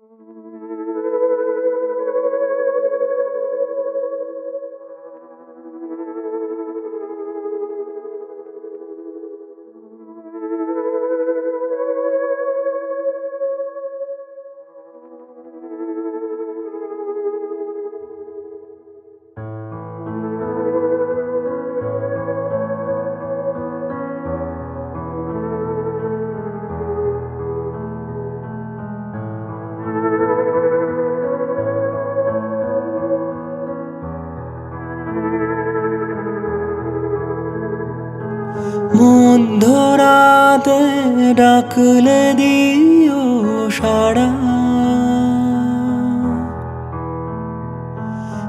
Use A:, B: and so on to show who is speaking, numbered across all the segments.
A: Thank you. মধ্যরাতে ডাকলে দিও সাড়া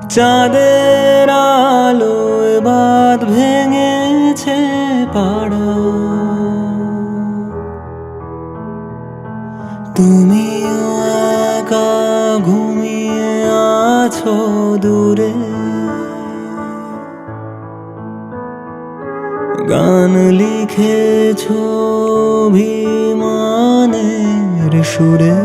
A: চাঁদের আলোয় বাদ ভেঙেছে পাড়া। তুমিও একা ঘুমিয়ে আছো। লিখেছ অভিমানের সুরে?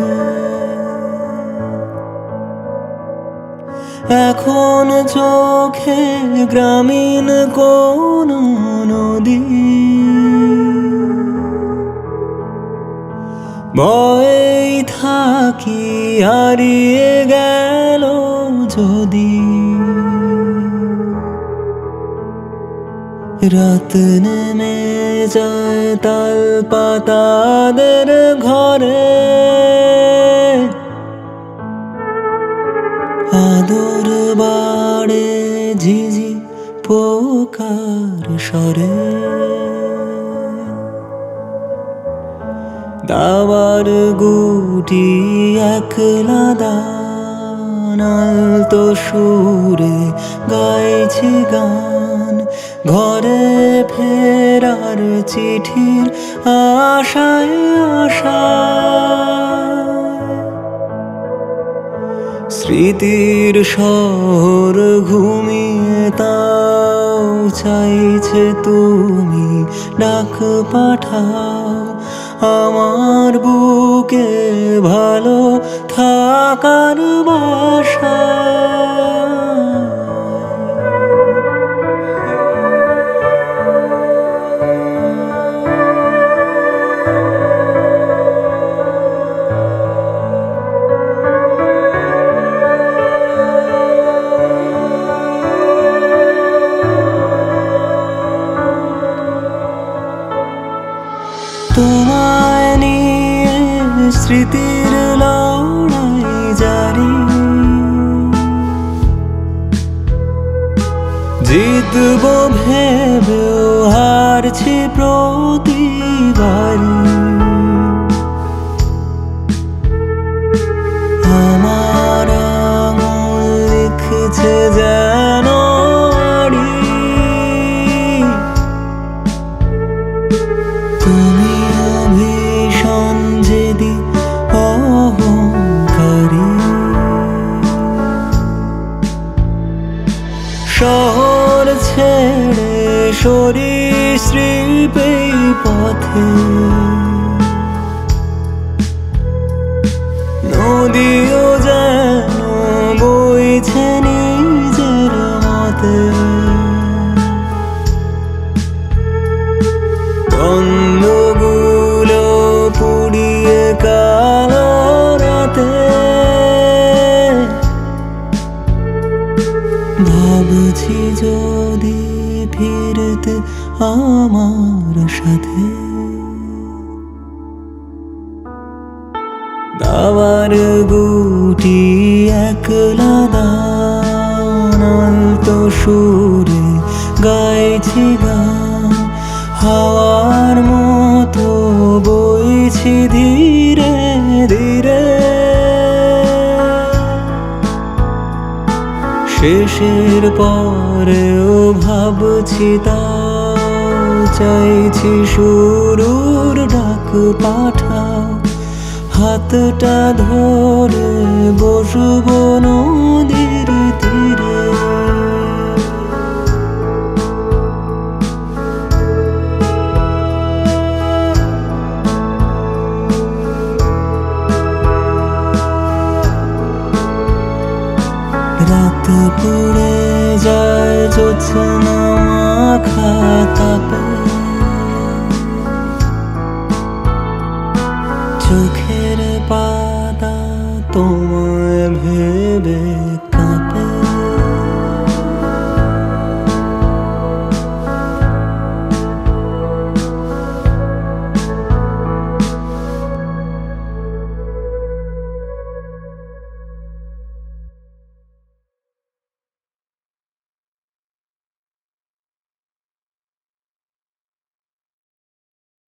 A: এখন চোখে গ্রামীণ কোন নদী? ভয়েই থাকি হারিয়ে গেল যদি। রাত নেমে যায় তাল পাতাদের ঘরে। আদর বাড়ে ঝিঝি পোকার সরে দাবার গুটি একলা দানাল তো সুরে গাইছি গান। ঘরে ফেরার চিঠির আশায় আশা। স্মৃতির শহর ঘুমিয়ে তাও চাইছে তুমি ডাক পাঠাও। আমার বুকে ভালো থাকার বাসা। স্মৃতির লড়াই জারি। জিতব ভেবেও হারছি প্রতিবারই। আমার সরীসৃপে পথে। নদীও যেন বইছে নিজের মতে। বন্ধগুলো পুড়িয়ে ভাবছি যদি ফিরতে আমার সাথে। দাবার গুটি একলা দানাল তো সুরে গাইছি গান হাওয়ার মতো বইছি ধীরে ধীরে। শেষের পরেও ভাবছি তাও চাইছি সুরুর ডাক পাঠাও হাতটা ধরে বসব নদীর তীরে। রাত পুরে যায় জোৎস্না মাখা থাক